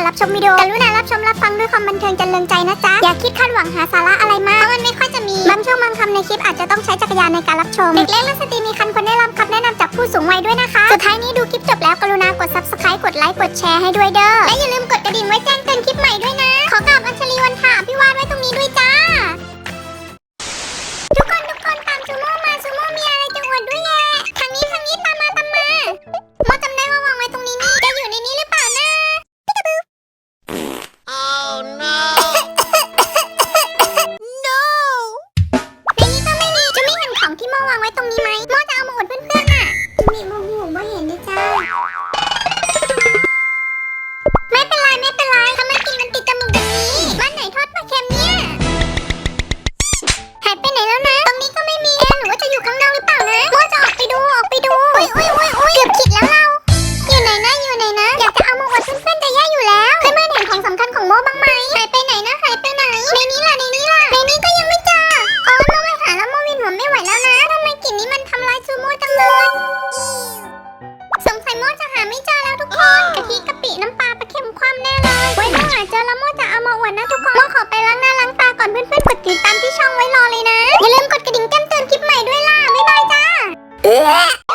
อนรับชมวิดีโอกรุณารับชมรับฟังด้วยความบันเทิงจนเริงใจนะจ๊ะ อย่าคิดคาดหวังหาสาระอะไรมากเพราะมันไม่ค่อยจะมี บางช่วงบางคำในคลิปอาจจะต้องใช้จักรยานในการรับชม เด็กเล็กและสตรีมีคันควรได้รับคำแนะนำจากผู้สูงวัยด้วยนะคะ สุดท้ายนี้ดูคลิปจบแล้วกรุณากด subscribe กดไลค์กดแชร์ให้ด้วยเด้อ และอย่าลืมกดกระดิ่ง no! ห็นของสำคัญของโมบ้างไหมหายไปไหนนะหายไปไหน ในนี้ล่ะในนี้ล่ะในนี้ก็ยังไม่เจออ๋อโมไปหาแล้วโมวินหัวไม่ไหวแล้วนะทำไมกลิ่นนี้มันทำลายซูโมจังเลยสงสัยโมจะหาไม่เจอแล้วทุกคนกะทิกะปิน้ำปลาปลาเค็มความแน่เลยไว้ถ้าหาเจอแล้วโมจะเอามาอวดนะทุกคนโมขอไปล้างหน้าล้างตาก่อนเพื่อนๆกดติดตามที่ช่องไว้รอเลยนะอย่าลืมกดกระดิ่งแจ้งเตือนคลิปใหม่ด้วยล่ะบ๊ายบายจ้า